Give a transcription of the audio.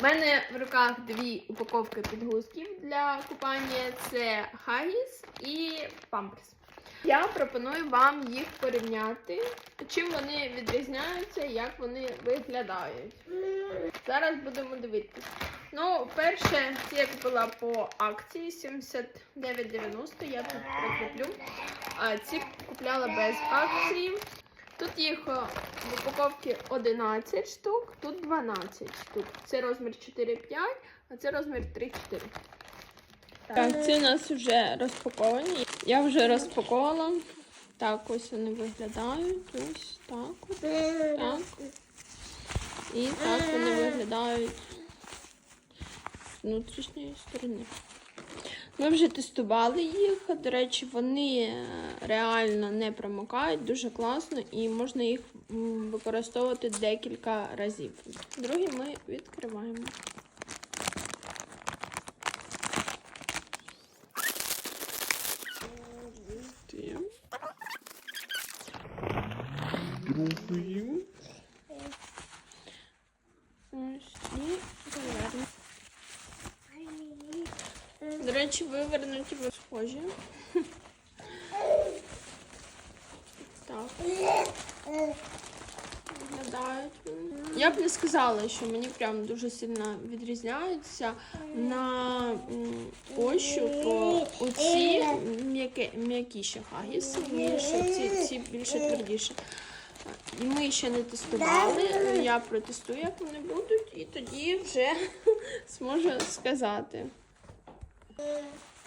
У мене в руках дві упаковки підгузків для купання: це Хагіс і Памперс. Я пропоную вам їх порівняти, чим вони відрізняються, як вони виглядають. Зараз будемо дивитися. Ну, перше, я купила по акції 79,90, я тут прикріплю. А ці купляла без акції. Тут їх в упаковці 11 штук, тут 12 штук. Це розмір 4-5, а це розмір 3-4. Так, ці у нас вже розпаковані. Я вже розпаковувала. Так, ось вони виглядають. Ось так. от, Так. І так вони виглядають з внутрішньої сторони. Ми вже тестували їх. До речі, вони е, реально не промокають, дуже класно і можна їх використовувати декілька разів. Другі ми відкриваємо. Другий. Ось і повернемо. До речі, вивернуті ви схожі. Так. Виглядають. Я б не сказала, що мені прям дуже сильно відрізняються на м, ощуп. то Оці м'якіші хагіси, ніж ці, ці більше твердіші. Ми ще не тестували. Я протестую, як вони будуть, і тоді вже зможу сказати. 嗯